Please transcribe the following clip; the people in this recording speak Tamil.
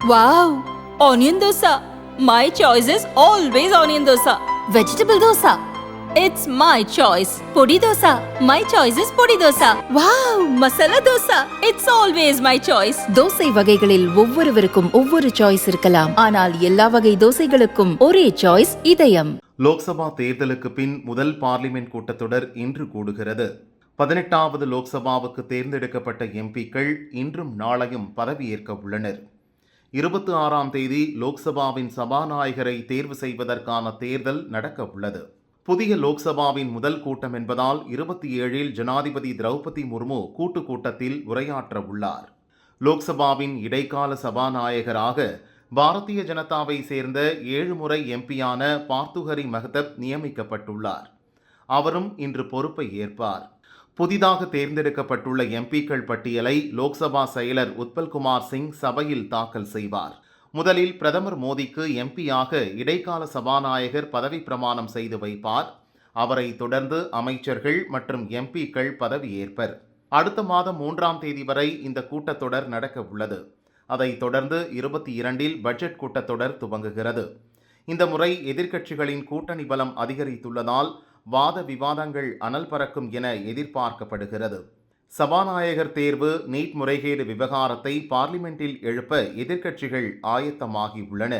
Wow! Onion dosa. My choice is always onion dosa. Vegetable dosa. It's my choice. Podi dosa. My choice is podi dosa. Wow! Masala dosa. It's always my choice. Dosa வகைகளில் ஒவ்வொருவருக்கும் ஒவ்வொரு சாய்ஸ் இருக்கலாம் ஆனால் எல்லா வகை தோசைகளுக்கும் ஒரே சாய்ஸ் இதயம் லோக்சபா தேர்தலுக்கு பின் முதல் பார்லிமென்ட் கூட்டத்தொடர் இன்று கூடுகிறது பதினெட்டாவது லோக்சபாவுக்கு தேர்ந்தெடுக்கப்பட்ட எம்பிக்கள் இன்றும் நாளையும் பதவியேற்க உள்ளனர் இருபத்தி ஆறாம் தேதி லோக்சபாவின் சபாநாயகரை தேர்வு செய்வதற்கான தேர்தல் நடக்க உள்ளது புதிய லோக்சபாவின் முதல் கூட்டம் என்பதால் இருபத்தி ஏழில் ஜனாதிபதி திரௌபதி முர்மு கூட்டு கூட்டத்தில் உரையாற்ற உள்ளார் லோக்சபாவின் இடைக்கால சபாநாயகராக பாரதிய ஜனதாவை சேர்ந்த ஏழு முறை எம்பியான பார்த்துஹரி மஹதப் நியமிக்கப்பட்டுள்ளார். அவரும் இன்று பொறுப்பை ஏற்பார். புதிதாக தேர்ந்தெடுக்கப்பட்டுள்ள எம்பிக்கள் பட்டியலை லோக்சபா செயலர் உத்பல்குமார் சிங் சபையில் தாக்கல் செய்வார். முதலில் பிரதமர் மோடிக்கு எம்பியாக இடைக்கால சபாநாயகர் பதவி பிரமாணம் செய்து வைப்பார். அவரை தொடர்ந்து அமைச்சர்கள் மற்றும் எம்பிக்கள் பதவியேற்பர் அடுத்த மாதம் மூன்றாம் தேதி வரை இந்த கூட்டத்தொடர் நடக்க உள்ளது. அதைத் தொடர்ந்து இருபத்தி இரண்டில் பட்ஜெட் கூட்டத்தொடர் துவங்குகிறது. இந்த முறை எதிர்க்கட்சிகளின் கூட்டணி பலம் அதிகரித்துள்ளதால் வாத விவாதங்கள் அனல் பறக்கும் என எதிர்பார்க்கப்படுகிறது. சபாநாயகர் தேர்வு நீட் முறைகேடு விவகாரத்தை பார்லிமெண்டில் எழுப்ப எதிர்க்கட்சிகள் ஆயத்தமாகி உள்ளன